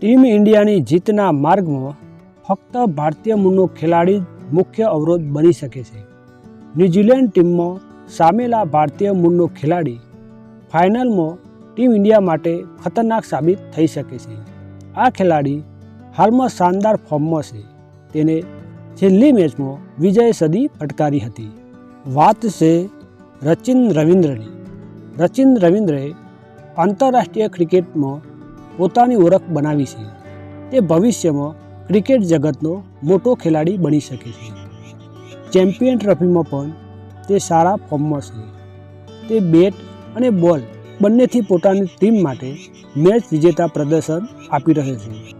Team ઇન્ડિયાની જીતના માર્ગમાં ફક્ત ભારતીય મૂળનો ખેલાડી મુખ્ય અવરોધ બની શકે છે. ન્યૂઝીલેન્ડ ટીમમાં સામેલા ભારતીય મૂળનો ખેલાડી ફાઇનલમાં ટીમ ઇન્ડિયા માટે ખતરનાક સાબિત થઈ શકે છે. આ ખેલાડી હાલમાં શાનદાર ફોર્મમાં છે. તેને છેલ્લી મેચમાં વિજય સદી ફટકારી હતી. વાત છે રચિન રવિન્દ્રની. રચિન રવિન્દ્રએ આંતરરાષ્ટ્રીય ક્રિકેટમાં પોતાની ઓળખ બનાવી છે. તે ભવિષ્યમાં ક્રિકેટ જગતનો મોટો ખેલાડી બની શકે છે. ચેમ્પિયન ટ્રોફીમાં પણ તે સારા ફોર્મમાં છે. તે બેટ અને બોલ બંનેથી પોતાની ટીમ માટે મેચ વિજેતા પ્રદર્શન આપી રહ્યો છે.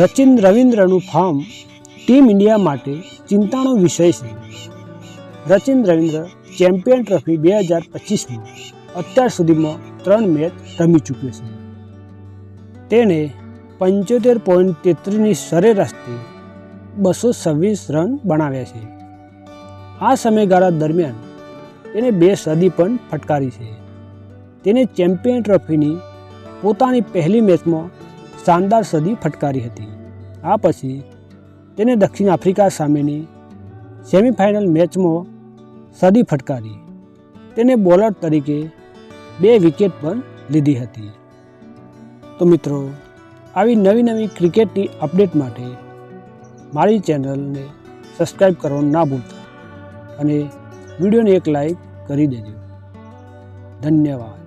રચિન રવિન્દ્રનું ફોર્મ ટીમ ઇન્ડિયા માટે ચિંતાનો વિષય છે. રચિન રવિન્દ્ર ચેમ્પિયન ટ્રોફી બે હજાર પચીસમાં અત્યાર સુધીમાં ત્રણ મેચ રમી ચૂક્યો છે. તેણે પંચોતેર પોઈન્ટ તેત્રીસની સરેરાશથી બસો છવ્વીસ રન બનાવ્યા છે. આ સમયગાળા દરમિયાન તેને બે સદી પણ ફટકારી છે. તેને ચેમ્પિયન ટ્રોફીની પોતાની પહેલી મેચમાં શાનદાર સદી ફટકારી હતી. આ પછી તેને દક્ષિણ આફ્રિકા સામેની સેમિફાઇનલ મેચમાં સદી ફટકારી. તેને બોલર તરીકે બે વિકેટ પણ લીધી હતી. તો મિત્રો, આવી નવી નવી ક્રિકેટની અપડેટ માટે મારી ચેનલને સબસ્ક્રાઈબ કરવાનું ના ભૂલતા અને વિડીયોને એક લાઈક કરી દેજો. ધન્યવાદ.